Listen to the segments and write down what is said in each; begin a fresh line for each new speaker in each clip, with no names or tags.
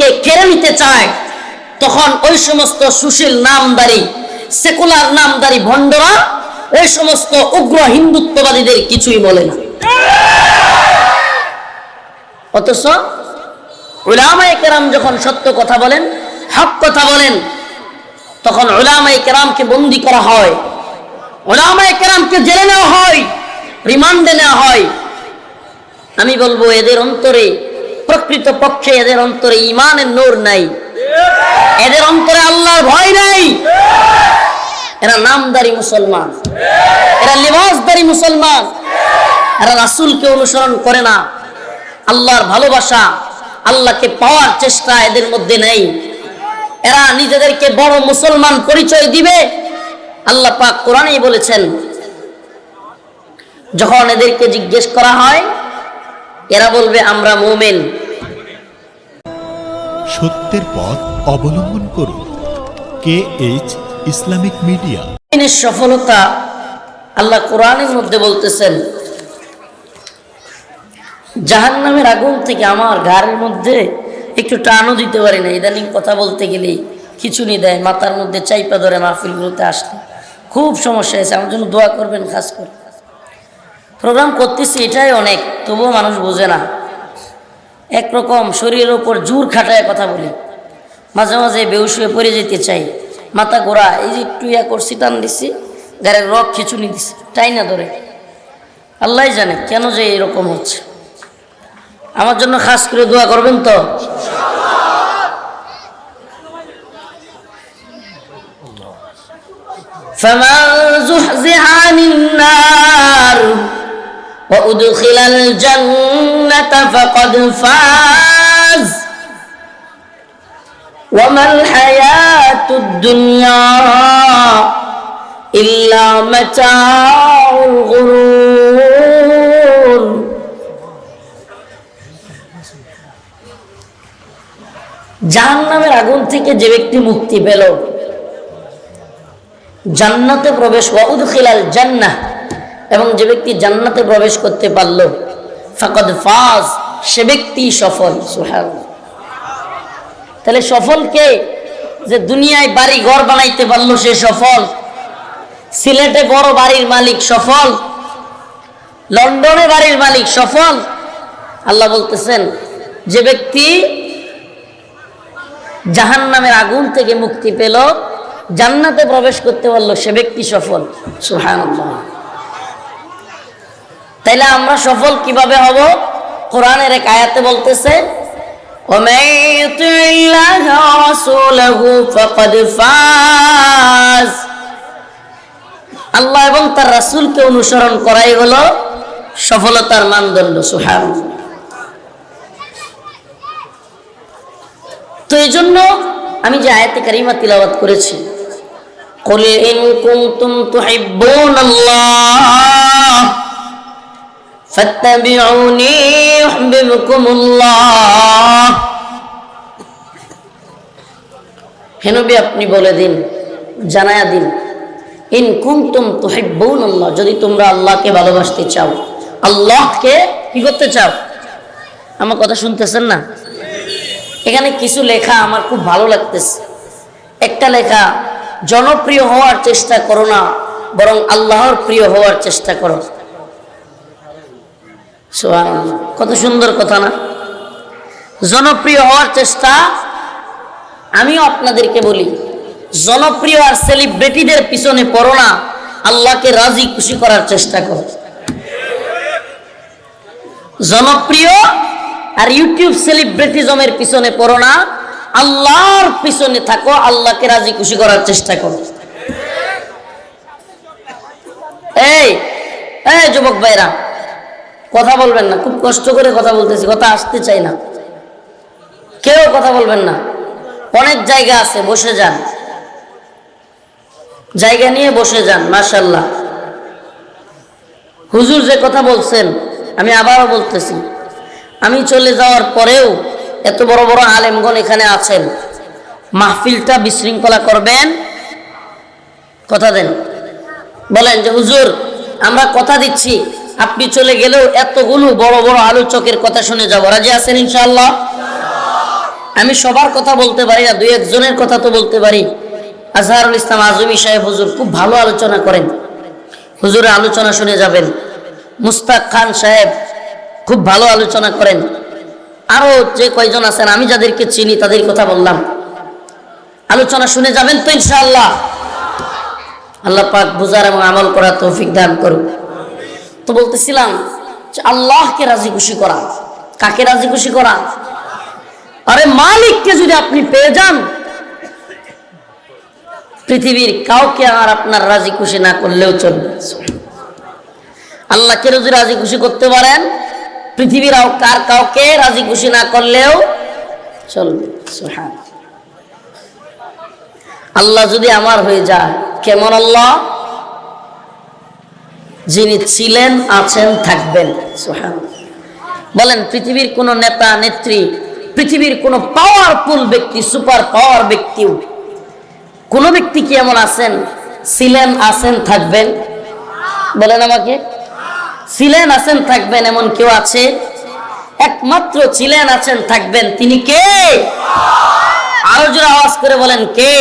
জীবনকে কেড়ে নিতে চায়, তখন ওই সমস্ত সুশীল নামদারি, সেকুলার নামদারি ভণ্ডরা, ওই সমস্ত উগ্র হিন্দুত্ববাদীদের কিছুই বলে না। অথচ উলামায়ে কেরাম যখন সত্য কথা বলেন, হক কথা বলেন, তখন ওলামাই কেরামকে বন্দি করা হয়। ওলামাই কেরামকে জেলে নেওয়া হয়, রিমান্ডে নেওয়া হয়। আমি বলব, এদের অন্তরে প্রকৃত পক্ষে এদের অন্তরে ইমানের নূর নাই। এদের অন্তরে আল্লাহর ভয় নাই। এরা নামদারি মুসলমান। এরা লিবাসদারি মুসলমান। এরা রাসূলকে অনুসরণ করে না। আল্লাহর ভালোবাসা আল্লাহকে পাওয়ার চেষ্টা এদের মধ্যে নেই। এরা নিজেদেরকে বড় মুসলমান পরিচয় দিবে। আল্লাহ পাক কোরআনেই বলেছেন, যখন এদেরকে জিজ্ঞেস করা হয় এরা বলবে আমরা মোমেন।
সত্যের পথ অবলম্বন করুন। K H Islamic media.
মুমিনের সফলতা আল্লাহ কোরআনের মধ্যে বলতেছেন জাহান্নামের আগুন থেকে আমার ঘাড়ের মধ্যে একটু টানও দিতে পারি না। ইদানিং কথা বলতে গেলেই খিচুনি দেয় মাথার মধ্যে চাইপা ধরে মাহফিলগুলোতে আসলে খুব সমস্যা হয়েছে আমার জন্য দোয়া করবেন খাস করে। প্রোগ্রাম করতেছি এটাই অনেক তবুও মানুষ বোঝে না একরকম শরীরের ওপর জোর খাটায় কথা বলি মাঝে মাঝে বেউস হয়ে পড়ে যেতে চাই মাথা গোড়া এই যে একটু ইয়া করছি টান দিছি গাড়ির রক খিচুনি দিছি তাই না ধরে আল্লাহ জানে কেন যে এরকম হচ্ছে আমার জন্য খাস করে দোয়া করবেন তো فمن زحزح عن النار وأدخل الجنة فقد فاز وما الحياة الدنيا إلا متاع الغرور জাহান্নামের আগুন থেকে যে ব্যক্তি মুক্তি পেল জান্নাতে প্রবেশ খিলাল জান্নাহ এবং যে ব্যক্তি জান্নাতে প্রবেশ করতে পারল, ফাকদ ফাজ, সে ব্যক্তি সফল সুহান তাহলে সফল কে? যে দুনিয়ায় বাড়ি ঘর বানাইতে পারল সে সফল, সিলেটে বড় বাড়ির মালিক সফল, লন্ডনে বাড়ির মালিক সফল। আল্লাহ বলতেছেন, যে ব্যক্তি জাহান নামের আগুন থেকে মুক্তি পেল, জান্নাতে প্রবেশ করতে পারল সে ব্যক্তি সফল সুহান তাইলে আমরা সফল কিভাবে হব কোরআনের এক আয়াতে বলতেছে ومن يطع الله ورسوله فقد فاز আল্লাহ এবং তার রাসূলকে অনুসরণ করাই হলো সফলতার মানদণ্ড সুহান তো এই জন্য আমি যে আয়াতে কারিমা তিলাওয়াত করেছি قل إن كنتم تحبون الله فاتبعوني يحببكم الله হেনবি আপনি বলে দিন জানায়া দিন ইন কুনতুম তুহিব্বুন আল্লাহ যদি তোমরা আল্লাহকে ভালোবাসতে চাও আল্লাহকে কি করতে চাও আমার কথা শুনতেছেন না এখানে কিছু লেখা আমার খুব ভালো লাগতেছে একটা লেখা জনপ্রিয় হওয়ার চেষ্টা করো না বরং আল্লাহর প্রিয় হওয়ার চেষ্টা করো কত সুন্দর কথা না? জনপ্রিয় হওয়ার চেষ্টা আমিও আপনাদেরকে বলি, জনপ্রিয় আর সেলিব্রিটিদের পিছনে পড়ো না, আল্লাহকে রাজি খুশি করার চেষ্টা করো। জনপ্রিয় আর ইউটিউব সেলিব্রিটিজমের পিছনে পড়ো না, আল্লাহর পিছনে থাকো, আল্লাহকে রাজি খুশি করার চেষ্টা করো। এই এই যুবক ভাইরা কথা বলবেন না, খুব কষ্ট করে কথা বলতেছি, কথা আসতে চাই না। কেউ কথা বলবেন না। অনেক জায়গা আছে, বসে যান। জায়গা নিয়ে বসে যান মাশাল্লাহ হুজুর যে কথা বলছেন, আমি আবারও বলতেছি। আমি চলে যাওয়ার পরেও এত বড় বড় আলেমগণ এখানে আছেন। মাহফিলটা বিশৃঙ্খলা করবেন? কথা দেন। বলেন যে, হুজুর, আমরা কথা দিচ্ছি। আপনি চলে গেলেও এতগুলো বড় বড় আলোচকের কথা শুনে যাব। রাজি আছেন ইনশাল্লাহ আমি সবার কথা বলতে পারি না, দুই একজনের কথা তো বলতে পারি। আজহারুল ইসলাম আজমি সাহেব হুজুর খুব ভালো আলোচনা করেন। হুজুরের আলোচনা শুনে যাবেন। মুস্তাক খান সাহেব খুব ভালো আলোচনা করেন। আরও যে কয়জন আছেন, আমি যাদেরকে চিনি তাদের কথা বললাম। আলোচনা শুনে যাবেন তো ইনশাআল্লাহ। আল্লাহ পাক বুঝার এবং আমল করার তৌফিক দান করুন তো বলতেছিলাম যে আল্লাহকে রাজি খুশি করা। কাকে রাজি খুশি করা? আরে মালিককে যদি আপনি পেয়ে যান, পৃথিবীর কাউকে আর আপনার রাজি খুশি না করলেও চলবে। আল্লাহকে যদি রাজি খুশি করতে পারেন, পৃথিবীর কার কাউকে রাজি খুশি না করলেও চলবে। আল্লাহ যদি আমার হয়ে যায়, কেমন আল্লাহ? যিনি ছিলেন, আছেন, থাকবেন। সুবহান। বলেন, পৃথিবীর কোন নেতা, নেত্রী, পৃথিবীর কোন পাওয়ারফুল ব্যক্তি সুপার পাওয়ার ব্যক্তিও কোন ব্যক্তি কি এমন আছেন? ছিলেন, আছেন, থাকবেন? বলেন আমাকে। ছিলেন, আছেন, থাকবেন এমন কেউ আছে? একমাত্র ছিলেন, আছেন, থাকবেন, তিনি কে? আরও জোরে আওয়াজ করে বলেন, কে?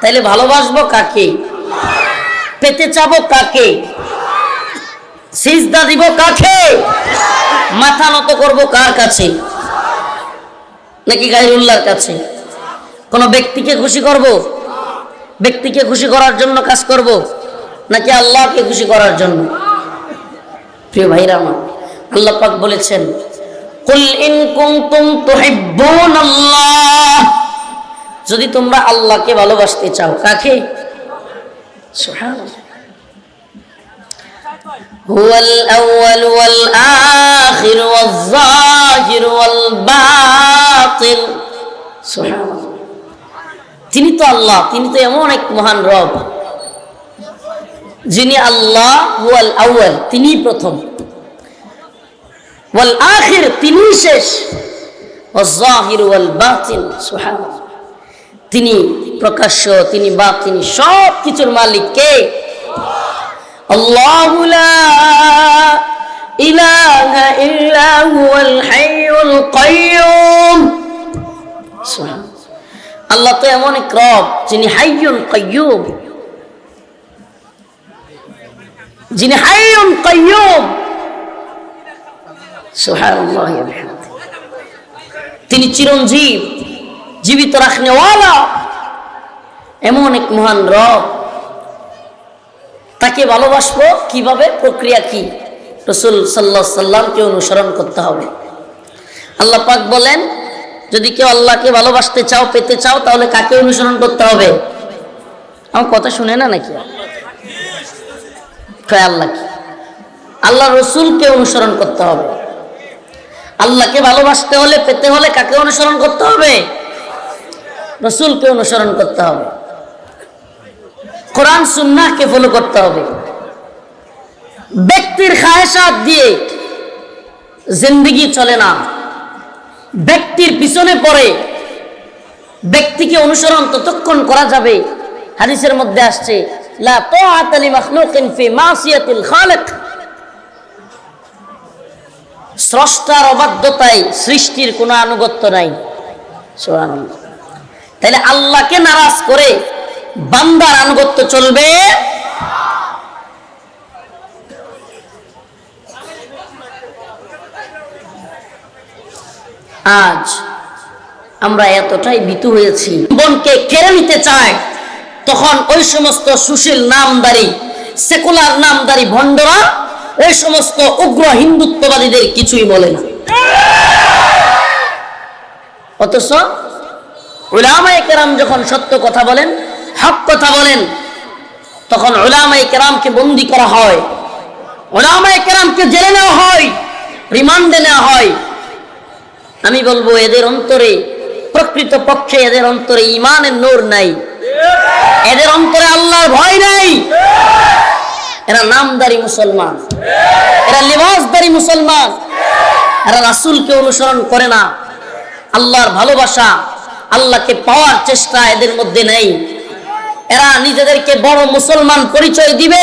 তাইলে ভালোবাসবো কাকে? পেতে চাব কাকে? সিজদা দিব কাকে? মাথা নত করব কার কাছে? নাকি গাইরুল্লাহর কাছে? কোন ব্যক্তিকে খুশি করব? ব্যক্তিকে খুশি করার জন্য কাজ করব? নাকি আল্লাহকে খুশি করার জন্য? প্রিয় ভাইরা আমার, আল্লাহ পাক বলেছেন, কুল ইন কুনতুম তুহিব্বুনাল্লাহ। যদি তোমরা আল্লাহকে ভালোবাসতে চাও, কাকে? সুবহানাল্লাহ هو الأول والآخر والظاهر والباطن سبحان الله তিনি তো আল্লাহ তিনি তো এমন এক মহান রব যিনি আল্লাহ ওয়াল আউয়াল তিনি প্রথম ওয়াল আখির তিনি শেষ ওয়াল ওয়াল বাতিন সুবহানাল্লাহ তিনি প্রকাশ্য তিনি বাতিনি সব কিছুর মালিক কে? আল্লাহু হাইয়ুল তো এমন এক যিনি হাইয়ুন কাইয়ুম। যিনি হাইয়ুন কাইয়ুম। সুবহানাল্লাহ তিনি চিরঞ্জীব, জীবিত রাখনেওয়ালা। এমন এক মহান রব। তাকে ভালোবাসবো কীভাবে? প্রক্রিয়া কি? রসুল সাল্লাহ সাল্লামকে অনুসরণ করতে হবে। আল্লাহ পাক বলেন, যদি কেউ আল্লাহকে ভালোবাসতে চাও, পেতে চাও, তাহলে কাকে অনুসরণ করতে হবে? আমার কথা শুনে না নাকি? আল্লাহ কি? আল্লাহ রসুলকে অনুসরণ করতে হবে। আল্লাহকে ভালোবাসতে হলে, পেতে হলে কাকে অনুসরণ করতে হবে? রসুলকে অনুসরণ করতে হবে। কোরআন সুন্নাহকে ফলো করতে হবে। ব্যক্তির খায়সাত দিয়ে জিন্দিগি চলে না। ব্যক্তির পিছনে পড়ে ব্যক্তিকে অনুসরণ ততক্ষণ করা যাবে। হাদিসের মধ্যে আসছে স্রষ্টার অবাধ্যতায় সৃষ্টির কোনো আনুগত্য নাই। তাহলে আল্লাহকে নারাজ করে বান্দার আনুগত্য চলবে। আজ আমরা এতটাই ভীতু হয়েছি। বোনকে কেড়ে নিতে চায়, তখন ওই সমস্ত সুশীল নামদারি, সেকুলার নামদারি ভণ্ডরা, ওই সমস্ত উগ্র হিন্দুত্ববাদীদের কিছুই বলে না। অথচ উলামায়ে কেরাম যখন সত্য কথা বলেন হক কথা বলেন, তখন উলামায়ে কেরামকে বন্দি করা হয়। ওলামায়ে কেরামকে জেলে নেওয়া হয়, রিমান্ডে নেওয়া হয়। আমি বলব, এদের অন্তরে, প্রকৃত পক্ষে এদের অন্তরে ইমানের নোর নাই। এদের অন্তরে আল্লাহর ভয় নাই। এরা নামদারি মুসলমান। এরা লিবাসদারি মুসলমান। এরা রাসূলকে অনুসরণ করে না। আল্লাহর ভালোবাসা, আল্লাহকে পাওয়ার চেষ্টা এদের মধ্যে নেই। এরা নিজেদেরকে বড় মুসলমান পরিচয় দিবে।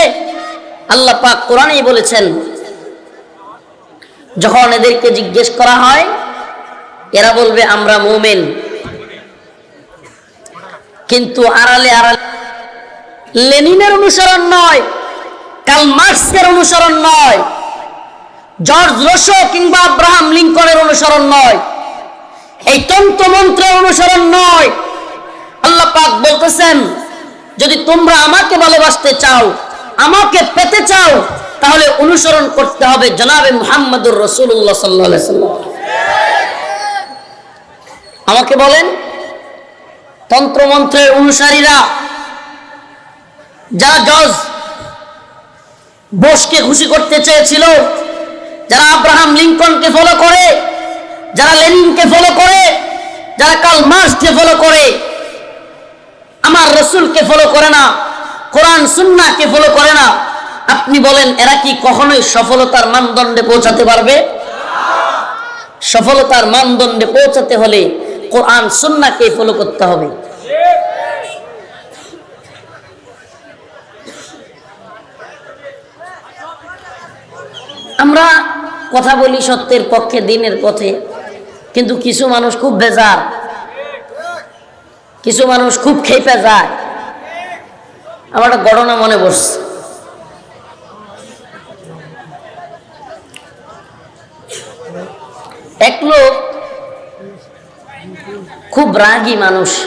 আল্লাহ পাক কোরআনেই বলেছেন, যখন এদেরকে জিজ্ঞেস করা হয়, এরা বলবে, আমরা মোমেন। কিন্তু আড়ালে আড়ালে লেনিনের অনুসরণ নয় কাল মার্কসের অনুসরণ নয়, জর্জ রোশো কিংবা আব্রাহাম লিঙ্কনের অনুসরণ নয়, এই তন্ত্রমন্ত্রের অনুসরণ নয়। আল্লাহ পাক বলতেছেন যদি তোমরা আমাকে ভালোবাসতে চাও, আমাকে পেতে চাও, তাহলে অনুসরণ করতে হবে জনাবে মুহাম্মদুর রসুল্লাহ সাল্লাহ আমাকে বলেন, তন্ত্রমন্ত্রের অনুসারীরা যারা জজ, বোসকে খুশি করতে চেয়েছিল, যারা আব্রাহাম লিঙ্কনকে ফলো করে, যারা লেনিনকে ফলো করে, যারা কাল মার্কসকে ফলো করে আমার রসুলকে ফলো করে না, কোরআন, সুন্নাহকে ফলো করে না। আপনি বলেন, এরা কি কখনোই সফলতার মানদণ্ডে পৌঁছাতে পারবে? সফলতার মানদণ্ডে পৌঁছাতে হলে কোরআন, সুন্নাহকে ফলো করতে হবে। আমরা কথা বলি সত্যের পক্ষে, দিনের পথে, কিন্তু কিছু মানুষ খুব বেজার। কিছু মানুষ খুব খেপে যায়। আমার একটা ঘটনা মনে পড়ছে। এক লোক খুব রাগী মানুষ।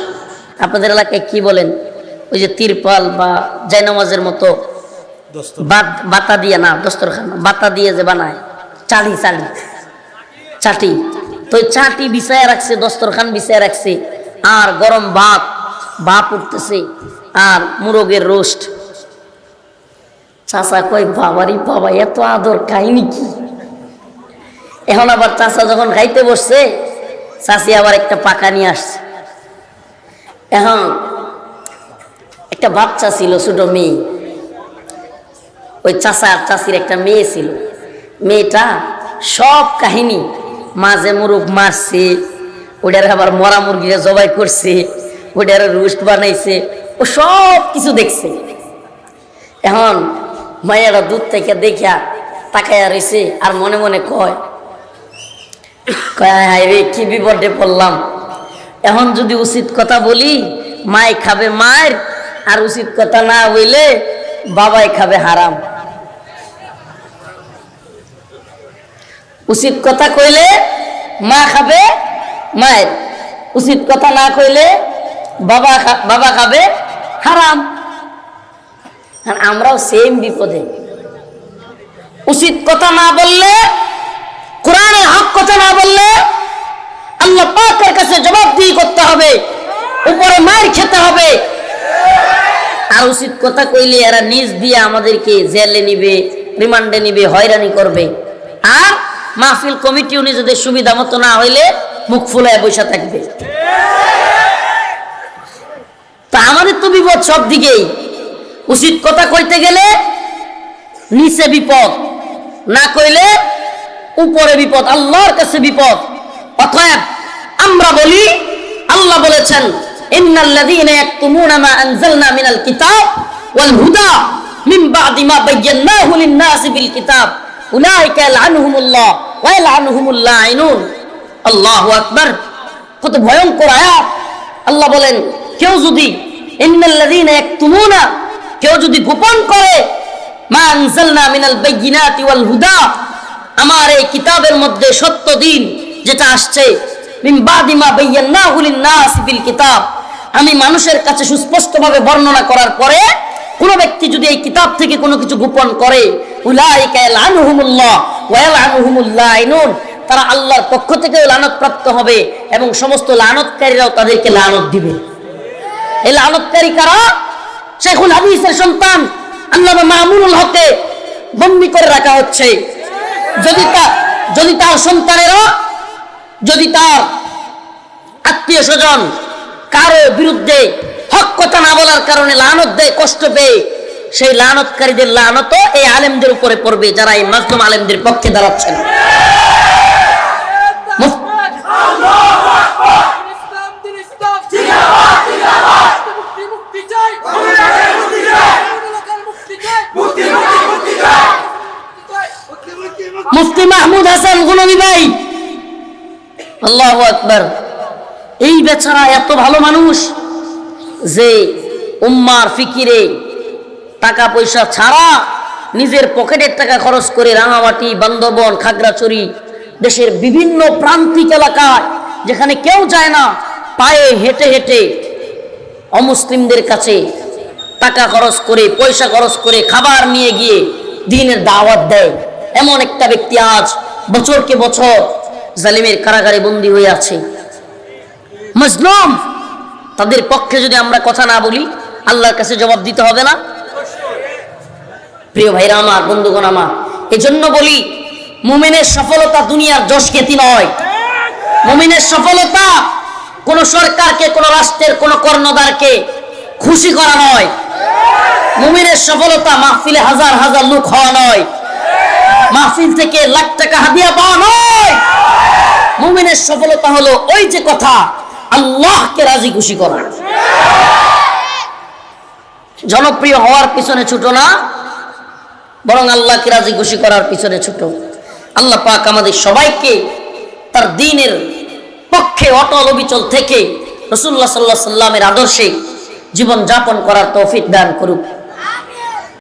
আপনাদের এলাকায় কি বলেন? ওই যে তিরপাল বা জায়নামাজের মতো বাত- দিয়ে না দস্তরখান বাতা দিয়ে যে বানায় চালি চালি চাটি। তো চাটি বিছায় রাখছে দস্তরখান বিছায় রাখছে। আর গরম ভাত ভাপ উঠতেছে, আর মুরগের রোস্ট। চাচা কই বাবারি বাবা, এত আদর কাহিনী কি? এখন আবার চাচা যখন খাইতে বসছে, চাচি আবার একটা পাকা নিয়ে আসছে। এখন একটা বাচ্চা ছিল, ছোট মেয়ে। ওই চাচা আর চাচির একটা মেয়ে ছিল। মেয়েটা সব কাহিনী মাঝে মুরুখ মারছে ওটার আবার মরা মুরগিরা জবাই করছে ওটার রুস্ট বানাইছে, ও সব কিছু দেখছে। এখন মায়েরা দুধ থেকে দেখা তাকাইয়া রয়েছে আর মনে মনে কয় কয় রে, কি বিপদে পড়লাম। এখন যদি উচিত কথা বলি, মাই খাবে মায়ের, আর উচিত কথা না বইলে বাবাই খাবে হারাম। উচিত কথা কইলে মা খাবে মায়ের উচিত কথা না কইলে বাবা বাবা খাবে, হারাম। আমরাও সেম বিপদে। উচিত কথা না বললে, কোরআনে হক কথা না বললে আল্লাহ পাকের কাছে জবাবদিহি করতে হবে, উপরে মার খেতে হবে। আর উচিত কথা কইলে এরা নিজ দিয়ে আমাদেরকে জেলে নিবে, রিমান্ডে নিবে, হয়রানি করবে। আর মাহফিল কমিটিও নিজেদের সুবিধা মতো না হইলে মুখ ফুলায় বসে থাকবে। তা আমাদের তো বিপদ সব দিকেই। উচিত কথা কইতে গেলে নিচে বিপদ, না কইলে উপরে বিপদ, আল্লাহর কাছে বিপদ। অতএব আমরা বলি, আল্লাহ বলেছেন, ইন্নাল্লাযীনা ইয়াকতুমুনা মা আনজালনা মিনাল কিতাব ওয়াল হুদা মিন বাদি মা বায়্যানাহু লিন-নাসি বিল কিতাব। উলাইকা ইয়ালআনুহুমুল্লাহ ওয়া ইয়ালআনুহুমুল লাঈনুন আল্লাহু আকবার, কত ভয়ঙ্কর আয়াত। আল্লাহ বলেন, কেউ যদি কেউ যদি গোপন করে আমার এই কিতাবের মধ্যে সত্য দিন যেটা আসছে কিতাব। আমি মানুষের কাছে সুস্পষ্টভাবে বর্ণনা করার পরে, কোন ব্যক্তি যদি এই কিতাব থেকে কোনো কিছু গোপন করে, উলাইকা ইয়ালআনুহুমুল্লাহ ওয়া ইয়ালআনুহুমুল লাঈনুন তারা আল্লাহর পক্ষ থেকে লানত প্রাপ্ত হবে এবং সমস্ত লানতকারীরাও তাদেরকে লানত দিবে। এই লানতকারী কারা? শেখুল হাদিসের সন্তান আল্লামা মামুনুল হককে বন্দি করে রাখা হচ্ছে। যদি তা, যদি তার সন্তানেরা যদি তার আত্মীয় স্বজন কারও বিরুদ্ধে হক কথা না বলার কারণে লানত দেয়, কষ্ট পেয়ে সেই লানতকারীদের লানত এই আলেমদের উপরে পড়বে, যারা এই মাজলুম আলেমদের পক্ষে দাঁড়াচ্ছেন মুফতি মাহমুদ হাসান গুনবী ভাই। আল্লাহ আকবার। এই বেচারা এত ভালো মানুষ যে উম্মার ফিকিরে টাকা পয়সা ছাড়া নিজের পকেটের টাকা খরচ করে রাঙামাটি, বান্দরবন, খাগড়াছড়ি দেশের বিভিন্ন প্রান্তিক এলাকায় যেখানে কেউ যায় না, পায়ে হেঁটে হেঁটে অমুসলিমদের কাছে টাকা খরচ করে, পয়সা খরচ করে খাবার নিয়ে গিয়ে দিনের দাওয়াত দেয়। এমন একটা ব্যক্তি আজ বছরকে বছর জালিমের কারাগারে বন্দী হয়ে আছে। মজলুম, তাদের পক্ষে যদি আমরা কথা না বলি, আল্লাহর কাছে জবাব দিতে হবে না? প্রিয় ভাইরা আমার, বন্ধুগণ আমার, এজন্য বলি মুমিনের সফলতা দুনিয়ার যশ খ্যাতি নয়। মুমিনের সফলতা কোন সরকারকে, কোন রাষ্ট্রের, কোন কর্ণধারকে খুশি করা নয়। মুমিনের সফলতা মাহফিলে হাজার হাজার লোক হওয়া নয়। মাহফিল থেকে লাখ টাকা হাদিয়া পাওয়া নয়। মুমিনের সফলতা হলো ওই যে কথা, আল্লাহকে রাজি খুশি করা। জনপ্রিয় হওয়ার পিছনে ছুটো না, বরং আল্লাহকে রাজি খুশি করার পিছনে ছোট। আল্লাহ পাক আমাদের সবাইকে তার দিনের পক্ষে অটল অবিচল থেকে রসুল্লাহ সাল্লাহ সাল্লামের আদর্শে জীবন যাপন করার তৌফিক দান করুক।